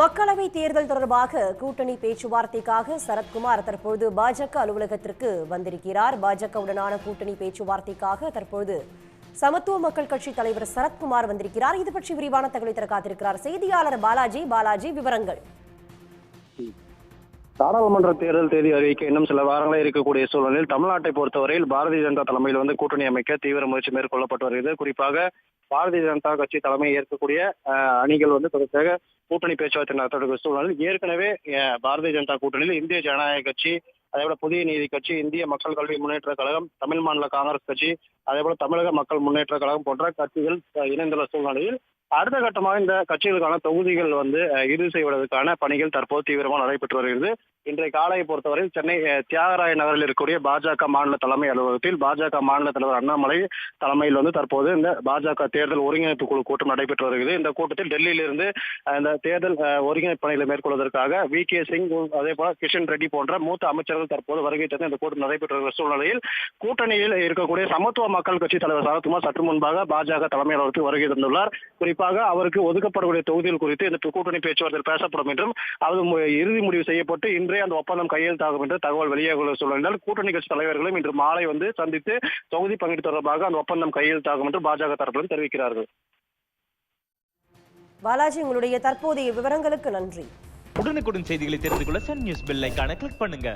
மக்களவை தேர்தல் தொடர்பாக கூட்டணி பேச்சுவார்த்தைக்காக சரத்குமார் தற்பொழுது பாஜக அலுவலகத்திற்கு வந்திருக்கிறார். பாஜகவுடனான கூட்டணி பேச்சுவார்த்தைக்காக தற்பொழுது சமத்துவ மக்கள் கட்சி தலைவர் சரத்குமார் வந்திருக்கிறார். இது பற்றி விரிவான தகவலை தர காத்திருக்கிறார் செய்தியாளர் பாலாஜி. பாலாஜி விவரங்கள். நாடாளுமன்ற தேர்தல் தேதி அறிவிக்க இன்னும் சில வாரங்களே இருக்கக்கூடிய சூழலில் தமிழ்நாட்டை பொறுத்தவரையில் பாரதிய ஜனதா தலைமையில் வந்து கூட்டணி அமைக்க தீவிர முயற்சி மேற்கொள்ளப்பட்டு வருகிறது. குறிப்பாக பாரதிய ஜனதா கட்சி தலைமையை ஏற்கக்கூடிய அஹ், அணிகள் வந்து தொடர்ச்சியாக கூட்டணி பேச்சுவார்த்தை நடத்தக்கூடிய சூழலில் ஏற்கனவே பாரதிய ஜனதா கூட்டணியில் இந்திய ஜனநாயக கட்சி அதேபோல புதிய நீதி கட்சி இந்திய மக்கள் கல்வி முன்னேற்ற கழகம் தமிழ் மாநில காங்கிரஸ் கட்சி அதேபோல தமிழக மக்கள் முன்னேற்ற கழகம் போன்ற கட்சிகள் இணைந்துள்ள சூழ்நிலையில் அடுத்த கட்டமாக இந்த கட்சிகளுக்கான தொகுதிகள் வந்து இறுதி செய்வதற்கான பணிகள் தற்போது தீவிரமாக நடைபெற்று வருகிறது. இன்றைய காலையை பொறுத்தவரை சென்னை தியாகராய நகரில் இருக்கக்கூடிய பாஜக மாநில தலைமை அலுவலகத்தில் பாஜக மாநில தலைவர் அண்ணாமலை தலைமையில் வந்து தற்போது இந்த பாஜக தேர்தல் ஒருங்கிணைப்பு குழு கூட்டம் நடைபெற்று வருகிறது. இந்த கூட்டத்தில் டெல்லியிலிருந்து இந்த தேர்தல் ஒருங்கிணைப்பு பணிகளை மேற்கொள்வதற்காக வி. கே. சிங் அதே போல கிஷன் ரெட்டி போன்ற மூத்த அமைச்சர்கள் தற்போது வருகை தந்து இந்த கூட்டம் நடைபெற்று வருகிற சூழ்நிலையில் கூட்டணியில் இருக்கக்கூடிய சமத்துவ மக்கள் கட்சி தலைவர் சரத்குமார் சற்று முன்பாக பாஜக தலைமை அலுவலகத்தில் வருகை தந்துள்ளார். குறிப்பாக அவருக்கு ஒதுக்கப்படக்கூடிய தொகுதிகள் குறித்து இந்த கூட்டணி பேச்சுவார்த்தையில் பேசப்படும் என்றும் அது இறுதி முடிவு செய்யப்பட்டு இன்றே அந்த ஒப்பந்தம் கையெழுத்தாகும் என்று தகவல் வெளியாக சூழலில் கூட்டணி கட்சி தலைவர்களும் இன்று மாலை வந்து சந்தித்து தொகுதி பங்கீடு தொடர்பாக அந்த ஒப்பந்தம் கையெழுத்தாகும் என்று பாஜக தரப்பிலும் தெரிவிக்கிறார்கள். பாலாஜி உங்களுடைய தற்போதைய விவரங்களுக்கு நன்றி. உடனுக்குடன் செய்திகளை தெரிந்து கொள்ள சன் நியூஸ் பெல் ஐகானை கிளிக் பண்ணுங்க.